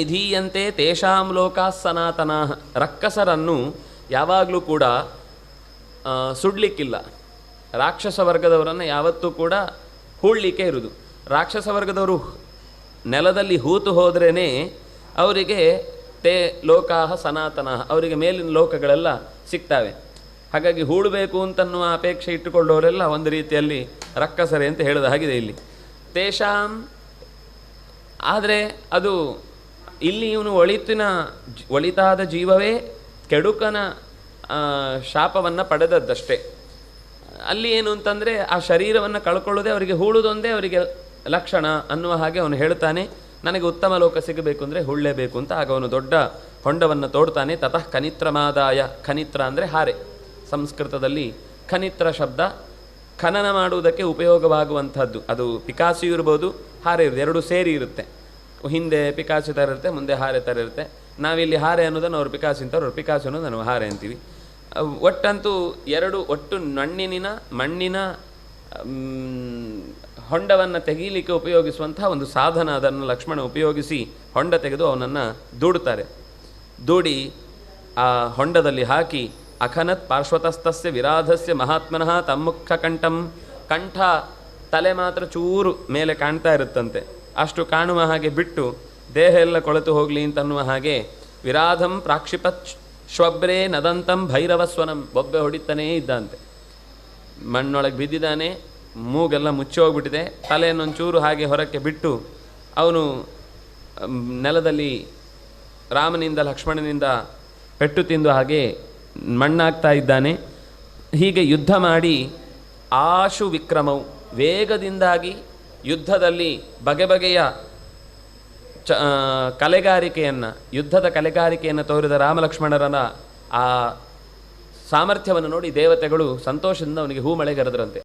ನಿಧೀಯಂತೆ ತೇಷಾಂ ಲೋಕಾ ಸನಾತನ. ರಕ್ಕಸರನ್ನು ಯಾವಾಗಲೂ ಕೂಡ ಸುಡ್ಲಿಕ್ಕಿಲ್ಲ. ರಾಕ್ಷಸ ವರ್ಗದವರನ್ನು ಯಾವತ್ತೂ ಕೂಡ ಹೂಳ್ಲಿಕ್ಕೆ ಇರುವುದು ರಾಕ್ಷಸ ವರ್ಗದವರು ನೆಲದಲ್ಲಿ ಹೂತು ಹೋದ್ರೇ ಅವರಿಗೆ ತೇ ಲೋಕಾಹ ಸನಾತನ, ಅವರಿಗೆ ಮೇಲಿನ ಲೋಕಗಳೆಲ್ಲ ಸಿಗ್ತವೆ. ಹಾಗಾಗಿ ಹೂಳಬೇಕು ಅಂತನ್ನುವ ಅಪೇಕ್ಷೆ ಇಟ್ಟುಕೊಳ್ಳೋರೆಲ್ಲ ಒಂದು ರೀತಿಯಲ್ಲಿ ರಕ್ಕಸರೆ ಅಂತ ಹೇಳಿದ ಹಾಗಿದೆ ಇಲ್ಲಿ. ತೇಷಾಂ, ಆದರೆ ಅದು ಇಲ್ಲಿ ಇವನು ಒಳಿತಿನ ಒಳಿತಾದ ಜೀವವೇ ಕೆಡುಕನ ಶಾಪವನ್ನು ಪಡೆದದ್ದಷ್ಟೇ. ಅಲ್ಲಿ ಏನು ಅಂತಂದರೆ ಆ ಶರೀರವನ್ನು ಕಳ್ಕೊಳ್ಳೋದೇ ಅವರಿಗೆ ಹೂಳುದೊಂದೇ ಅವರಿಗೆ ಲಕ್ಷಣ ಅನ್ನುವ ಹಾಗೆ ಅವನು ಹೇಳ್ತಾನೆ. ನನಗೆ ಉತ್ತಮ ಲೋಕ ಸಿಗಬೇಕು ಅಂದರೆ ಹುಳ್ಳೇಬೇಕು ಅಂತ ಆಗ ಅವನು ದೊಡ್ಡ ಹೊಂಡವನ್ನು ತೋಡ್ತಾನೆ. ತತಃ ಖನಿತ್ರಮಾದಾಯ, ಖನಿತ್ರ ಅಂದರೆ ಹಾರೆ. ಸಂಸ್ಕೃತದಲ್ಲಿ ಖನಿತ್ರ ಶಬ್ದ ಖನನ ಮಾಡುವುದಕ್ಕೆ ಉಪಯೋಗವಾಗುವಂಥದ್ದು. ಅದು ಪಿಕಾಸಿ ಇರ್ಬೋದು, ಹಾರೆ ಇರುತ್ತೆ ಎರಡು ಸೇರಿ ಇರುತ್ತೆ. ಹಿಂದೆ ಪಿಕಾಸಿ ಥರ ಇರುತ್ತೆ, ಮುಂದೆ ಹಾರೆ ಥರ ಇರುತ್ತೆ. ನಾವಿಲ್ಲಿ ಹಾರೆ ಅನ್ನೋದನ್ನು ಅವರು ಪಿಕಾಸಿ ಅಂತಾರೆ ಅವರು ಪಿಕಾಸಿ ಅನ್ನೋದು ನಾವು ಹಾರೆ ಅಂತೀವಿ. ಒಟ್ಟಂತೂ ಎರಡು ಒಟ್ಟು ಮಣ್ಣಿನ ಮಣ್ಣಿನ ಹೊಂಡವನ್ನು ತೆಗೀಲಿಕ್ಕೆ ಉಪಯೋಗಿಸುವಂತಹ ಒಂದು ಸಾಧನ, ಅದನ್ನು ಲಕ್ಷ್ಮಣ ಉಪಯೋಗಿಸಿ ಹೊಂಡ ತೆಗೆದು ಅವನನ್ನು ದೂಡುತ್ತಾರೆ. ದೂಡಿ ಆ ಹೊಂಡದಲ್ಲಿ ಹಾಕಿ, ಅಖನತ್ ಪಾರ್ಶ್ವತಸ್ಥಸ್ಯ ವಿರಾಧಸ್ಯ ಮಹಾತ್ಮನಃ ತಮ್ಮುಖ ಕಂಠಂ ಕಂಠ ತಲೆ ಮಾತ್ರ ಚೂರು ಮೇಲೆ ಕಾಣ್ತಾ ಇರುತ್ತಂತೆ. ಅಷ್ಟು ಕಾಣುವ ಹಾಗೆ ಬಿಟ್ಟು ದೇಹ ಎಲ್ಲ ಕೊಳೆತು ಹೋಗಲಿ ಅಂತನ್ನುವ ಹಾಗೆ ವಿರಾಧಂ ಪ್ರಾಕ್ಷಿಪತ್ ಶ್ವಬ್ರೇ ನದಂತಂ ಭೈರವಸ್ವನಂ. ಬೊಬ್ಬೆ ಹೊಡಿತಾನೇ ಇದ್ದಂತೆ. ಮಣ್ಣೊಳಗೆ ಬಿದ್ದಿದ್ದಾನೆ, ಮೂಗೆಲ್ಲ ಮುಚ್ಚೋಗ್ಬಿಟ್ಟಿದೆ ತಲೆಯನ್ನೊಂಚೂರು ಹಾಗೆ ಹೊರಕ್ಕೆ ಬಿಟ್ಟು ಅವನು ನೆಲದಲ್ಲಿ ರಾಮನಿಂದ ಲಕ್ಷ್ಮಣನಿಂದ ಪೆಟ್ಟು ತಿಂದು ಹಾಗೆ ಮಣ್ಣಾಗ್ತಾ ಇದ್ದಾನೆ. ಹೀಗೆ ಯುದ್ಧ ಮಾಡಿ ಆಶು ವಿಕ್ರಮವು ವೇಗದಿಂದಾಗಿ ಯುದ್ಧದಲ್ಲಿ ಬಗೆ ಬಗೆಯ ಚ ಕಲೆಗಾರಿಕೆಯನ್ನು, ಯುದ್ಧದ ಕಲೆಗಾರಿಕೆಯನ್ನು ತೋರಿದ ರಾಮಲಕ್ಷ್ಮಣರನ ಆ ಸಾಮರ್ಥ್ಯವನ್ನು ನೋಡಿ ದೇವತೆಗಳು ಸಂತೋಷದಿಂದ ಅವನಿಗೆ ಹೂಮಳೆಗರೆದ್ರಂತೆ